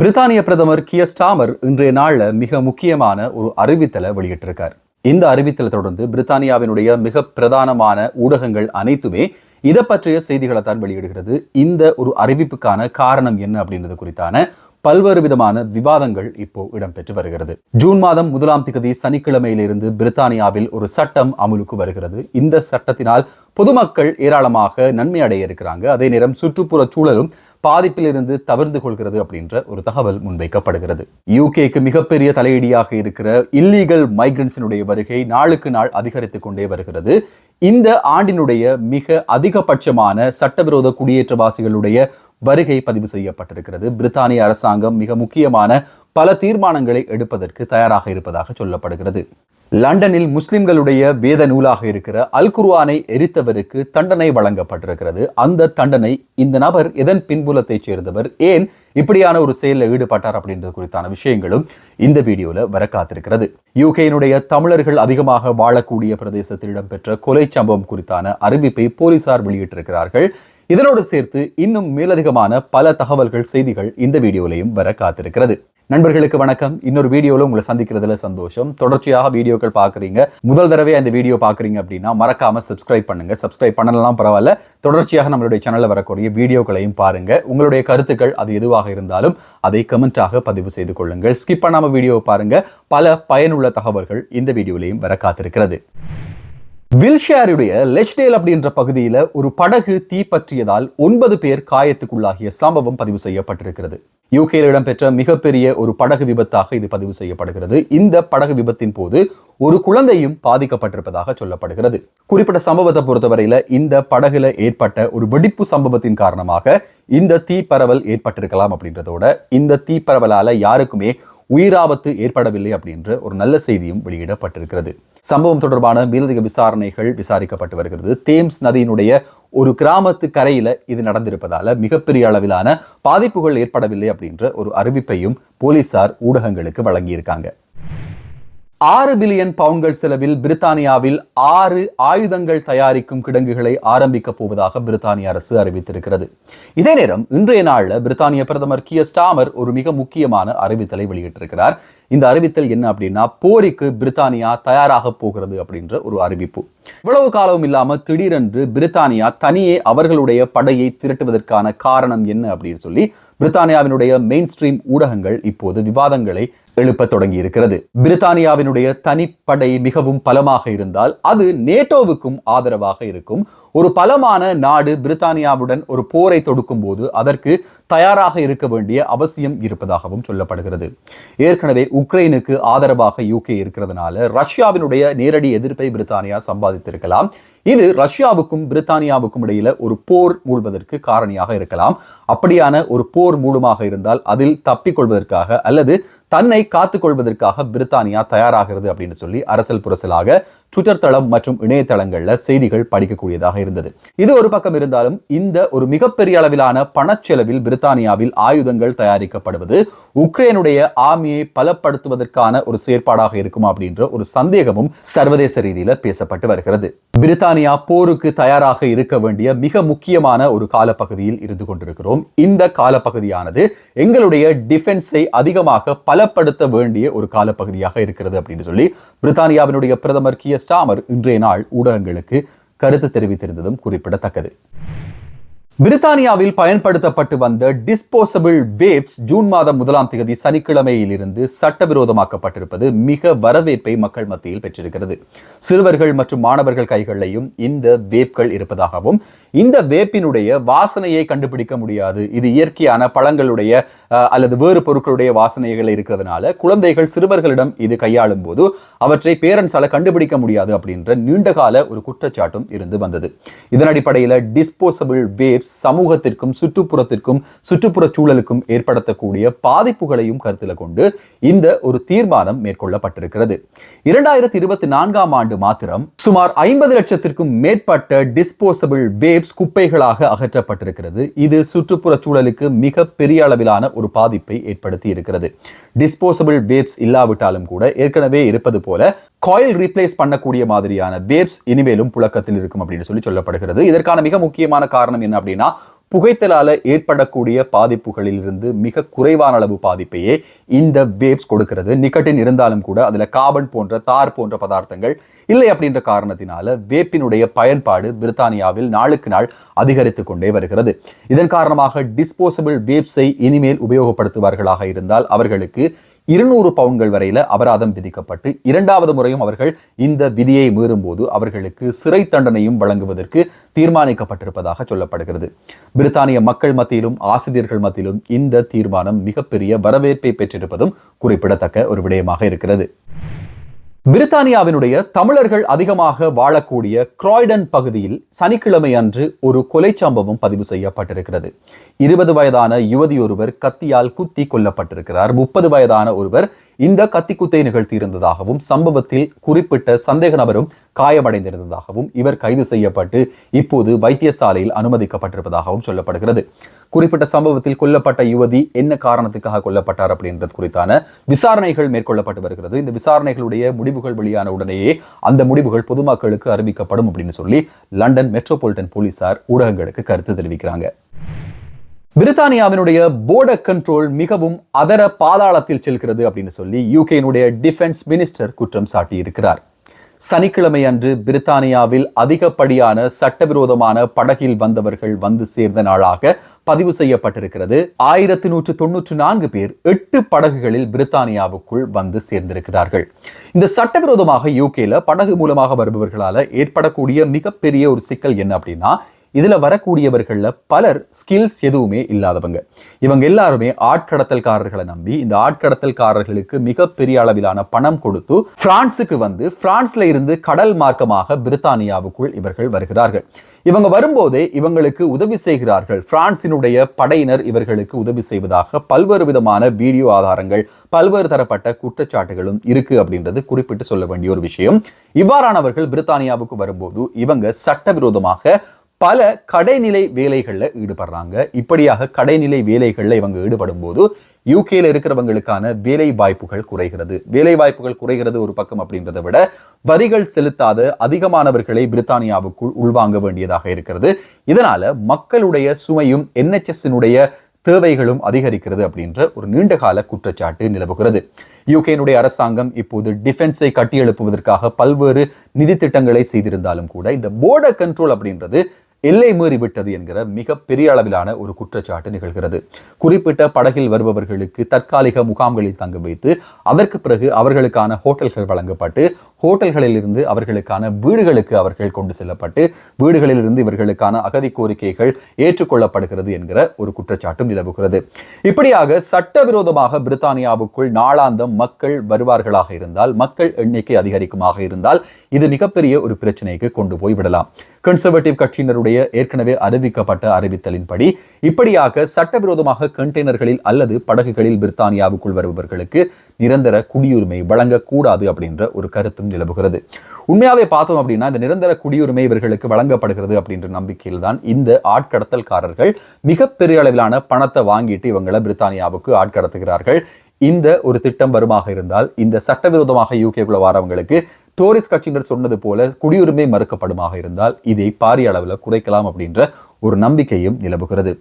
பிரித்தானிய பிரதமர் gear Starmer இன்றைய நாளில் மிக முக்கியமான ஒரு அறிவித்தலை வெளியிட்டிருக்கார். இந்த அறிவித்தலை தொடர்ந்து பிரித்தானியாவினுடைய மிக பிரதானமான ஊடகங்கள் அனைத்துமே இதை பற்றிய செய்திகளை தான் வெளியிடுகிறது. இந்த ஒரு அறிவிப்புக்கான காரணம் என்ன அப்படின்றது குறித்தான பல்வேறு விதமான விவாதங்கள் இப்போ இடம்பெற்று வருகிறது. ஜூன் மாதம் முதலாம் திகதி சனிக்கிழமையிலிருந்து பிரித்தானியாவில் ஒரு சட்டம் அமுலுக்கு வருகிறது. இந்த சட்டத்தினால் பொதுமக்கள் ஏராளமாக நன்மை அடைய இருக்கிறாங்க. அதே நேரம் சுற்றுப்புற சூழலும் பாதிப்பிலிருந்து தவிர்ந்து கொள்கிறது அப்படின்ற ஒரு தகவல் முன்வைக்கப்படுகிறது. யூகேக்கு மிகப்பெரிய தலையீடியாக இருக்கிற இல்லீகல் மைக்ரன்ஸினுடைய வருகை நாளுக்கு நாள் அதிகரித்துக் கொண்டே வருகிறது. இந்த ஆண்டினுடைய மிக அதிகபட்சமான சட்டவிரோத குடியேற்றவாசிகளுடைய வருகை பதிவு செய்யப்பட்டிருக்கிறது. பிரித்தானிய அரசாங்கம் மிக முக்கியமான பல தீர்மானங்களை எடுப்பதற்கு தயாராக இருப்பதாக சொல்லப்படுகிறது. லண்டனில் முஸ்லிம்களுடைய வேத நூலாக இருக்கிற அல் குர்வானை எரித்தவருக்கு தண்டனை வழங்கப்பட்டிருக்கிறது. அந்த தண்டனை இந்த நபர் எதன் பின்புலத்தைச் சேர்ந்தவர்? ஏன் இப்படியான ஒரு செயலில் ஈடுபட்டார் அப்படின்றது குறித்தான விஷயங்களும் இந்த வீடியோவில் வர காத்திருக்கிறது. யூகேயினுடைய தமிழர்கள் அதிகமாக வாழக்கூடிய பிரதேசத்தில் இடம்பெற்ற கொலை சம்பவம் குறித்தான அறிவிப்பை போலீசார் வெளியிட்டிருக்கிறார்கள். இதனோடு சேர்த்து இன்னும் மேலதிகமான பல தகவல்கள் செய்திகள் இந்த வீடியோலையும் வர காத்திருக்கிறது. நண்பர்களுக்கு வணக்கம். இன்னொரு வீடியோவில் உங்களை சந்திக்கிறதுல சந்தோஷம். தொடர்ச்சியாக வீடியோக்கள் பார்க்குறீங்க. முதல் தடவை அந்த வீடியோ பார்க்குறீங்க அப்படின்னா மறக்காம சப்ஸ்கிரைப் பண்ணுங்க. சப்ஸ்கிரைப் பண்ணலாம் பரவாயில்ல. தொடர்ச்சியாக நம்மளுடைய சேனலில் வரக்கூடிய வீடியோக்களையும் பாருங்க. உங்களுடைய கருத்துக்கள் அது எதுவாக இருந்தாலும் அதை கமெண்டாக பதிவு செய்து கொள்ளுங்கள். ஸ்கிப் பண்ணாமல் வீடியோ பாருங்க. பல பயனுள்ள தகவல்கள் இந்த வீடியோலையும் வர காத்திருக்கிறது. வில்ஷேருடைய லெச்டேல் அப்படின்ற பகுதியில் ஒரு படகு தீப்பற்றியதால் ஒன்பது பேர் காயத்துக்குள்ளாகிய சம்பவம் பதிவு செய்யப்பட்டிருக்கிறது. யூகேயில் இடம்பெற்ற மிகப்பெரிய ஒரு படகு விபத்தாக இது பதிவு செய்யப்படுகிறது. இந்த படகு விபத்தின் போது ஒரு குழந்தையும் பாதிக்கப்பட்டிருப்பதாக சொல்லப்படுகிறது. குறிப்பிட்ட சம்பவத்தை பொறுத்தவரையில இந்த படகுல ஏற்பட்ட ஒரு வெடிப்பு சம்பவத்தின் காரணமாக இந்த தீப்பரவல் ஏற்பட்டிருக்கலாம் அப்படின்றதோட இந்த தீப்பரவலால யாருக்குமே உயிராபத்து ஏற்படவில்லை அப்படின்ற ஒரு நல்ல செய்தியும் வெளியிடப்பட்டிருக்கிறது. சம்பவம் தொடர்பான மேலதிக விசாரணைகள் விசாரிக்கப்பட்டு வருகிறது. தேம்ஸ் நதியினுடைய ஒரு கிராமத்து கரையில் இது நடந்திருப்பதால மிகப்பெரிய அளவிலான பாதிப்புகள் ஏற்படவில்லை அப்படின்ற ஒரு அறிவிப்பையும் போலீசார் ஊடகங்களுக்கு வழங்கியிருக்காங்க. ஆறு பில்லியன் பவுண்ட்கள் செலவில் பிரித்தானியாவில் ஆறு ஆயுதங்கள் தயாரிக்கும் கிடங்குகளை ஆரம்பிக்கப் போவதாக பிரித்தானிய அரசு அறிவித்திருக்கிறது. இதே நேரம் இன்றைய நாளில் பிரித்தானிய பிரதமர் கிய ஸ்டாமர் ஒரு மிக முக்கியமான அறிவித்தலை வெளியிட்டிருக்கிறார். இந்த அறிவித்தல் என்ன அப்படின்னா போரிக்கு பிரித்தானியா தயாராக போகிறது அப்படின்ற ஒரு அறிவிப்பு. இவ்வளவு காலமும் இல்லாம திடீரென்று பிரித்தானியா தனியே அவர்களுடைய படையை திரட்டுவதற்கான காரணம் என்ன அப்படின்னு சொல்லி பிரித்தானியாவினுடைய மெயின் ஸ்ட்ரீம் ஊடகங்கள் இப்போது விவாதங்களை எழுப்ப தொடங்கி இருக்கிறது பிரித்தானியாவினுடைய தனிப்படை மிகவும் பலமாக இருந்தால் அது நேட்டோவுக்கும் ஆதரவாக இருக்கும். ஒரு பலமான நாடு பிரித்தானியாவுடன் ஒரு போரை தொடுக்கும் போது அதற்கு தயாராக இருக்க வேண்டிய அவசியம் இருப்பதாகவும் சொல்லப்படுகிறது. ஏற்கனவே உக்ரைனுக்கு ஆதரவாக யூகே இருக்கிறதுனால ரஷ்யாவினுடைய நேரடி எதிர்ப்பை பிரித்தானியா சம்பாதித்திருக்கலாம். இது ரஷ்யாவுக்கும் பிரித்தானியாவுக்கும் இடையில ஒரு போர் மூழ்வதற்கு காரணியாக இருக்கலாம். அப்படியான ஒரு போர் மூலமாக இருந்தால் அதில் தப்பிக்கொள்வதற்காக அல்லது தன்னை காத்துக்கொள்வதற்காக பிரித்தானியா தயாராகிறது அப்படின்னு சொல்லி அரசல் புரசலாக ட்விட்டர் தளம் மற்றும் இணையதளங்களில் செய்திகள் படிக்கக்கூடியதாக இருந்தது. இது ஒரு பக்கம் இருந்தாலும் இந்த ஒரு மிகப்பெரிய அளவிலான பணச்செலவில் பிரித்தானியாவில் ஆயுதங்கள் தயாரிக்கப்படுவது உக்ரைனுடைய ஆர்மியை பலப்படுத்துவதற்கான ஒரு செயற்பாடாக இருக்குமா அப்படின்ற ஒரு சந்தேகமும் சர்வதேச ரீதியில் பேசப்பட்டு வருகிறது. பிரித்தானிய போருக்கு தயாராக இருக்க வேண்டிய மிக முக்கியமான ஒரு காலப்பகுதியில் இருந்து கொண்டிருக்கிறோம். இந்த காலப்பகுதியானது எங்களுடைய டிஃபென்ஸை அதிகமாக பலப்படுத்த வேண்டிய ஒரு காலப்பகுதியாக இருக்கிறது அப்படின்னு சொல்லி பிரித்தானியாவினுடைய பிரதமர் கிய ஸ்டாமர் இன்றைய நாள் ஊடகங்களுக்கு கருத்து தெரிவித்திருந்ததும் குறிப்பிடத்தக்கது. பிரித்தானியாவில் பயன்படுத்தப்பட்டு வந்த டிஸ்போசபிள் வேப்ஸ் ஜூன் மாதம் முதலாம் தேதி சனிக்கிழமையிலிருந்து சட்டவிரோதமாக்கப்பட்டிருப்பது மிக வரவேற்பை மக்கள் மத்தியில் பெற்றிருக்கிறது. சிறுவர்கள் மற்றும் மாணவர்கள் கைகளிலையும் இந்த வேப்கள் இருப்பதாகவும் இந்த வேப்பினுடைய வாசனையை கண்டுபிடிக்க முடியாது. இது இயற்கையான பழங்களுடைய அஹ், அல்லது வேறு பொருட்களுடைய வாசனைகள் இருக்கிறதுனால குழந்தைகள் சிறுவர்களிடம் இது கையாளும் போது அவற்றை பேரண்ட்ஸால கண்டுபிடிக்க முடியாது அப்படின்ற நீண்டகால ஒரு குற்றச்சாட்டும் இருந்து வந்தது. இதன் அடிப்படையில் டிஸ்போசபிள் வேப்ஸ் சமூகத்திற்கும் சுற்றுப்புறத்திற்கும் சுற்றுப்புற சூழலுக்கும் ஏற்படுத்தக்கூடிய பாதிப்புகளையும் கருத்தில் கொண்டு இந்த ஒரு தீர்மானம் மேற்கொள்ளப்பட்டிருக்கிறது. இரண்டாயிரத்தி இருபத்தி நான்காம் ஆண்டு மாத்திரம் சுமார் ஐம்பது லட்சத்திற்கும் மேற்பட்ட டிஸ்போசபிள் வேப்ஸ் குப்பைகளாக அகற்றப்பட்டிருக்கிறது. இது சுற்றுப்புற சூழலுக்கு மிக பெரிய அளவிலான ஒரு பாதிப்பை ஏற்படுத்தி இருக்கிறது டிஸ்போசபிள் வேப்ஸ் இல்லாவிட்டாலும் கூட ஏற்கனவே இருப்பது போல காயில் ரீப்ளேஸ் பண்ணக்கூடிய மாதிரியான வேப்ஸ் இனிமேலும் புழக்கத்தில் இருக்கும் அப்படின்னு சொல்லி சொல்லப்படுகிறது. இதற்கான மிக முக்கியமான காரணம் என்ன அப்படின்னா புகைத்தலால ஏற்படக்கூடிய பாதிப்புகளில் இருந்து மிக குறைவான அளவு பாதிப்பையே இந்த வேப்ஸ் கொடுக்கிறது. நிக்கட்டின் இருந்தாலும் கூட அதில் கார்பன் போன்ற தார் போன்ற பதார்த்தங்கள் இல்லை அப்படின்ற காரணத்தினால வேப்பினுடைய பயன்பாடு பிரித்தானியாவில் நாளுக்கு நாள் அதிகரித்து கொண்டே வருகிறது. இதன் காரணமாக டிஸ்போசபிள் வேப்ஸை இனிமேல் உபயோகப்படுத்துவார்களாக இருந்தால் அவர்களுக்கு இருநூறு பவுன்கள் வரையில அபராதம் விதிக்கப்பட்டு இரண்டாவது முறையும் அவர்கள் இந்த விதியை மீறும்போது அவர்களுக்கு சிறை தண்டனையும் வழங்குவதற்கு தீர்மானிக்கப்பட்டிருப்பதாக சொல்லப்படுகிறது. பிரித்தானிய மக்கள் மத்தியிலும் ஆசிரியர்கள் மத்தியிலும் இந்த தீர்மானம் மிகப்பெரிய வரவேற்பை பெற்றிருப்பதும் குறிப்பிடத்தக்க ஒரு விடயமாக இருக்கிறது. பிரித்தானியாவினுடைய தமிழர்கள் அதிகமாக வாழக்கூடிய கிராய்டன் பகுதியில் சனிக்கிழமை அன்று ஒரு கொலை சம்பவம் பதிவு செய்யப்பட்டிருக்கிறது. இருபது வயதான யுவதி ஒருவர் கத்தியால் குத்தி கொல்லப்பட்டிருக்கிறார். முப்பது வயதான ஒருவர் இந்த கத்தி குத்தை நிகழ்த்தியிருந்ததாகவும் சம்பவத்தில் குறிப்பிட்ட சந்தேக நபரும் காயமடைந்திருந்ததாகவும் இவர் கைது செய்யப்பட்டு இப்போது வைத்தியசாலையில் அனுமதிக்கப்பட்டிருப்பதாகவும் சொல்லப்படுகிறது. குறிப்பிட்ட சம்பவத்தில் கொல்லப்பட்ட யுவதி என்ன காரணத்துக்காக கொல்லப்பட்டார் அப்படின்றது குறித்தான விசாரணைகள் மேற்கொள்ளப்பட்டு வருகிறது. இந்த விசாரணைகளுடைய முடிவுகள் வெளியான உடனேயே அந்த முடிவுகள் பொதுமக்களுக்கு அறிவிக்கப்படும் அப்படின்னு சொல்லி லண்டன் மெட்ரோபாலிட்டன் போலீசார் ஊடகங்களுக்கு கருத்து தெரிவிக்கிறாங்க. பிரித்தானியாவினுடைய போர்டர் கண்ட்ரோல் மிகவும் அதர பாதாளத்தில் செல்கிறது அப்படின்னு சொல்லி யூகேனுடைய டிஃபென்ஸ் மினிஸ்டர் குற்றம் சாட்டியிருக்கிறார். சனிக்கிழமை அன்று பிரித்தானியாவில் அதிகப்படியான சட்டவிரோதமான படகில் வந்தவர்கள் வந்து சேர்ந்த நாளாக பதிவு செய்யப்பட்டிருக்கிறது. ஆயிரத்தி நூற்று தொன்னூற்று நான்கு பேர் எட்டு படகுகளில் பிரித்தானியாவுக்குள் வந்து சேர்ந்திருக்கிறார்கள். இந்த சட்டவிரோதமாக யூகேல படகு மூலமாக வருபவர்களால் ஏற்படக்கூடிய மிகப்பெரிய ஒரு சிக்கல் என்ன அப்படின்னா இதுல வரக்கூடியவர்கள்ல பலர் ஸ்கில்ஸ் எதுவுமே இல்லாதவங்க. இவங்க எல்லாருமே ஆட்கடத்தல்காரர்களை நம்பி இந்த ஆட்கடத்தல்காரர்களுக்கு மிகப்பெரிய அளவிலான பணம் கொடுத்து பிரான்சுக்கு வந்து பிரான்ஸ்ல இருந்து கடல் மார்க்கமாக பிரித்தானியாவுக்குள் இவர்கள் வருகிறார்கள். இவங்க வரும்போதே இவங்களுக்கு உதவி செய்கிறார்கள். பிரான்சினுடைய படையினர் இவர்களுக்கு உதவி செய்வதாக பல்வேறு விதமான வீடியோ ஆதாரங்கள் பல்வேறு தரப்பட்ட குற்றச்சாட்டுகளும் இருக்கு அப்படின்றது குறிப்பிட்டு சொல்ல வேண்டிய ஒரு விஷயம். இவ்வாறானவர்கள் பிரித்தானியாவுக்கு வரும்போது இவங்க சட்டவிரோதமாக பல கடைநிலை வேலைகளில் ஈடுபடுறாங்க. இப்படியாக கடைநிலை வேலைகளில் இவங்க ஈடுபடும் போது யூகேல இருக்கிறவங்களுக்கான வேலை வாய்ப்புகள் குறைகிறது. வேலை வாய்ப்புகள் குறைகிறது ஒரு பக்கம் அப்படின்றத விட வரிகள் செலுத்தாத அதிகமானவர்களை பிரித்தானியாவுக்குள் உள்வாங்க வேண்டியதாக இருக்கிறது. இதனால மக்களுடைய சுமையும் என்ஹெச்எஸ்னுடைய தேவைகளும் அதிகரிக்கிறது அப்படின்ற ஒரு நீண்டகால குற்றச்சாட்டு நிலவுகிறது. யூகேனுடைய அரசாங்கம் இப்போது டிஃபென்ஸை கட்டியெழுப்புவதற்காக பல்வேறு நிதி திட்டங்களை செய்திருந்தாலும் கூட இந்த போர்டர் கண்ட்ரோல் அப்படின்றது எல்லை மீறிவிட்டது என்கிற மிக பெரிய அளவிலான ஒரு குற்றச்சாட்டு நிகழ்கிறது. குறிப்பிட்ட படகில் வருபவர்களுக்கு தற்காலிக முகாம்களில் தங்க வைத்து அதற்கு பிறகு அவர்களுக்கான ஹோட்டல்கள் வழங்கப்பட்டு ஹோட்டல்களில் இருந்து அவர்களுக்கான வீடுகளுக்கு அவர்கள் கொண்டு செல்லப்பட்டு வீடுகளில் இருந்து இவர்களுக்கான அகதி கோரிக்கைகள் ஏற்றுக்கொள்ளப்படுகிறது என்கிற ஒரு குற்றச்சாட்டும் நிலவுகிறது. இப்படியாக சட்டவிரோதமாக பிரித்தானியாவுக்குள் நாளாந்தம் மக்கள் வருவார்களாக இருந்தால் மக்கள் எண்ணிக்கை அதிகரிக்குமாக இருந்தால் இது மிகப்பெரிய ஒரு பிரச்சனைக்கு கொண்டு போய் விடலாம். கன்சர்வேட்டிவ் கட்சியினருடைய ஏற்கனவே அறிவிக்கப்பட்ட அறிவித்தலின்படி இப்படியாக சட்டவிரோதமாக கண்டெய்னர்களில் அல்லது படகுகளில் பிரித்தானியாவுக்குள் வருபவர்களுக்கு நிரந்தர குடியுரிமை வழங்கக்கூடாது அப்படின்ற ஒரு கருத்தும் நிலவுகிறது. உண்மையாவே பார்த்தோம் அப்படின்னா இந்த நிரந்தர குடியுரிமை இவர்களுக்கு வழங்கப்படுகிறது அப்படின்ற நம்பிக்கையில் தான் இந்த ஆட்கடத்தல்காரர்கள் மிகப்பெரிய அளவிலான பணத்தை வாங்கிட்டு இவங்களை பிரித்தானியாவுக்கு ஆட்கடத்துகிறார்கள். இந்த ஒரு திட்டம் வருமாக இருந்தால் இந்த சட்டவிரோதமாக யூகேக்குள்ள வரவங்களுக்கு டோரிஸ் கட்சியினர் சொன்னது போல குடியுரிமை மறுக்கப்படுமாக இருந்தால் இதை பாரிய அளவில் குறைக்கலாம் அப்படின்ற ஒரு நம்பிக்கையும் நிலவுகிறது.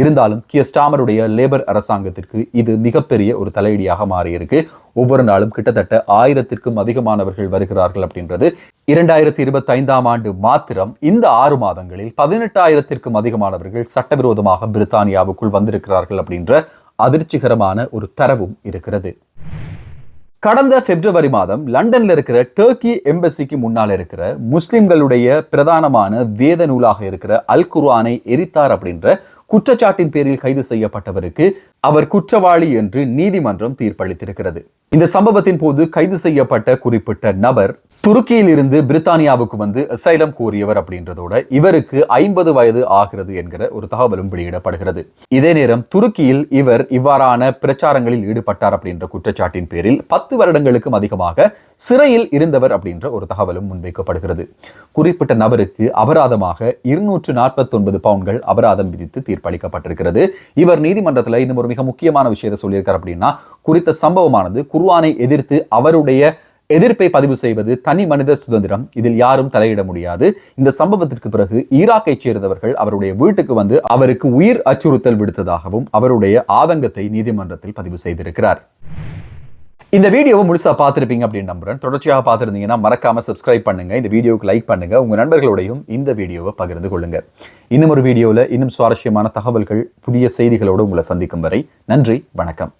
இருந்தாலும் கியஸ்டாமருடைய லேபர் அரசாங்கத்திற்கு இது மிகப்பெரிய ஒரு தலையடியாக மாறியிருக்கு. ஒவ்வொரு நாளும் கிட்டத்தட்ட ஆயிரத்திற்கும் அதிகமானவர்கள் வருகிறார்கள் அப்படின்றது. இரண்டாயிரத்தி இருபத்தி ஐந்தாம் ஆண்டு மாத்திரம் இந்த ஆறு மாதங்களில் பதினெட்டாயிரத்திற்கும் அதிகமானவர்கள் சட்டவிரோதமாக பிரித்தானியாவுக்குள் வந்திருக்கிறார்கள் அப்படின்ற அதிர்ச்சிகரமான ஒரு தரவும் இருக்கிறது. கடந்த பிப்ரவரி மாதம் லண்டன்ல இருக்கிற டர்க்கி எம்பசிக்கு முன்னால் இருக்கிற முஸ்லிம்களுடைய பிரதானமான வேத நூலாக இருக்கிற அல் குர்ஆனை எரித்தார் அப்படின்ற குற்றச்சாட்டின் பேரில் கைது செய்யப்பட்டவருக்கு அவர் குற்றவாளி என்று நீதிமன்றம் தீர்ப்பளித்திருக்கிறது. இந்த சம்பவத்தின் போது கைது செய்யப்பட்ட குறிப்பிட்ட நபர் துருக்கியில் இருந்து பிரித்தானியாவுக்கு வந்து அசைலம் கோரியவர் அப்படின்றதோட இவருக்கு ஐம்பது வயது ஆகிறது என்கிற ஒரு தகவலும் வெளியிடப்படுகிறது. இதே நேரம் துருக்கியில் இவர் இவ்வாறான பிரச்சாரங்களில் ஈடுபட்டார் அப்படின்ற குற்றச்சாட்டின் பேரில் பத்து வருடங்களுக்கும் அதிகமாக சிறையில் இருந்தவர் அப்படின்ற ஒரு தகவலும் முன்வைக்கப்படுகிறது. குறிப்பிட்ட நபருக்கு அபராதமாக இருநூற்று நாற்பத்தி ஒன்பது பவுன்கள் அபராதம் விதித்து தீர்ப்பளிக்கப்பட்டிருக்கிறது. இவர் நீதிமன்றத்தில் இன்னும் ஒரு மிக முக்கியமான விஷயத்தை சொல்லியிருக்கார் அப்படின்னா குறித்த சம்பவமானது குர்வானை எதிர்த்து அவருடைய எதிர்ப்பை பதிவு செய்வது தனி மனித சுதந்திரம். இதில் யாரும் தலையிட முடியாது. இந்த சம்பவத்திற்கு பிறகு ஈராக்கைச் சேர்ந்தவர்கள் அவருடைய வீட்டுக்கு வந்து அவருக்கு உயிர் அச்சுறுத்தல் விடுத்ததாகவும் அவருடைய ஆதங்கத்தை நீதிமன்றத்தில் பதிவு செய்திருக்கிறார். இந்த வீடியோவை முழுசா பார்த்துருப்பீங்க அப்படின்னு நம்புறேன். தொடர்ச்சியாக பார்த்துருந்தீங்கன்னா மறக்காம சப்ஸ்கிரைப் பண்ணுங்க. இந்த வீடியோவுக்கு லைக் பண்ணுங்க. உங்க நண்பர்களோடையும் இந்த வீடியோவை பகிர்ந்து கொள்ளுங்க. இன்னும் ஒரு வீடியோவில் இன்னும் சுவாரஸ்யமான தகவல்கள் புதிய செய்திகளோடு உங்களை சந்திக்கும் வரை நன்றி வணக்கம்.